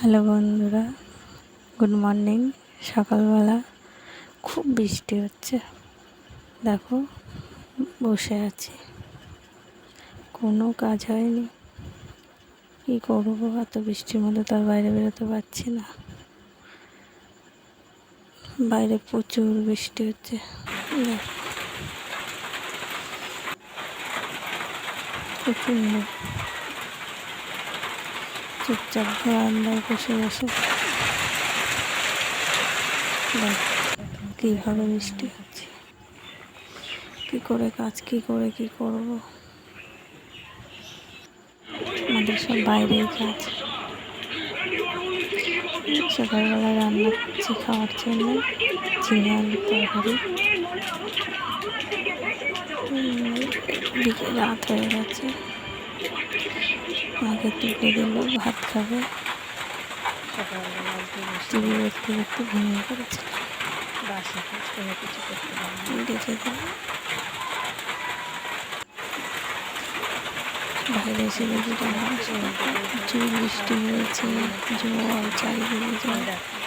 Hello বন্ধুরা, good morning, সকালবেলা খুব বৃষ্টি হচ্ছে। দেখো, বসে আছি। কোনো কাজ হয়নি। কী করব, এত বৃষ্টির মধ্যে তো আর বাইরে বেরোতে পারছি না। বাইরে প্রচুর বৃষ্টি হচ্ছে। প্রচণ্ড। চুপচাপ বারান্দায় বসে বসে। কীভাবে বৃষ্টি হচ্ছে কী করে কাজ, কী করে, কী করব। আমাদের সব বাইরেই কাজ। সকালবেলা রান্না করছি খাওয়ার জন্য। ঝিঙে তরকারি। রাত হয়ে গেছে। মাকে তুলে দিল ভাত খাবে। টিভি দেখতে দেখতে ঘুমিয়ে পড়েছে। রেখে দিল বাইরে এসে দেখি চুল বৃষ্টি হয়েছে, জল, চারিদিকে জল।